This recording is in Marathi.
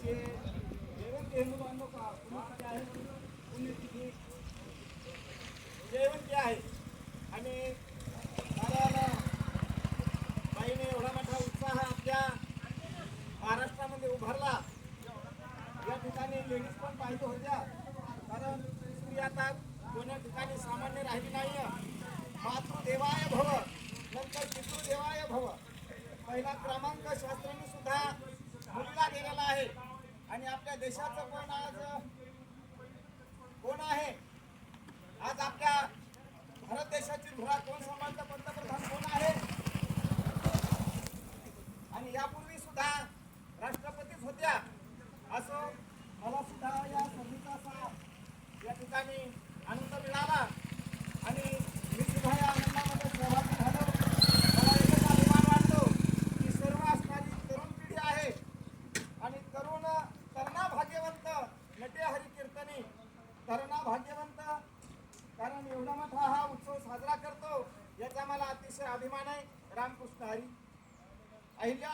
जयवंत हे मुलांनो का पुण्यतिथी आहे पुण्यतिथी जयवंती आहे आणि कारण बाईने एवढा मोठा उत्साह आपल्या महाराष्ट्रामध्ये उभारला या ठिकाणी लेडीज पण पाहिजे होत्या कारण स्त्री आता कोण्या ठिकाणी सामान्य राहिली नाही पहिला क्रमांक शास्त्राने सुद्धा मुलीला गेलेला आहे. आणि आपल्या देशाचं पण आज कोण आहे? आज आपल्या भारत देशाची धुरा कोण सांभाळतं? पंतप्रधान कोण आहे? आणि यापूर्वी सुद्धा राष्ट्रपतीच होत्या असं मला सुद्धा या संधीचा असा या ठिकाणी आनंद मिळाला आणि मी सुद्धा या आनंदामध्ये सहभागी झालो मला एकच अभिमान वाटतो की सर्व असणारी तरुण पिढी आहे करुण तरणा भाग्यवंत. नटे हरी कीर्तनी तरणा भाग्यवंत. कारण एवढा मोठा हा उत्सव साजरा करतो याचा मला अतिशय अभिमान आहे. रामकृष्ण हरी. अहिल्या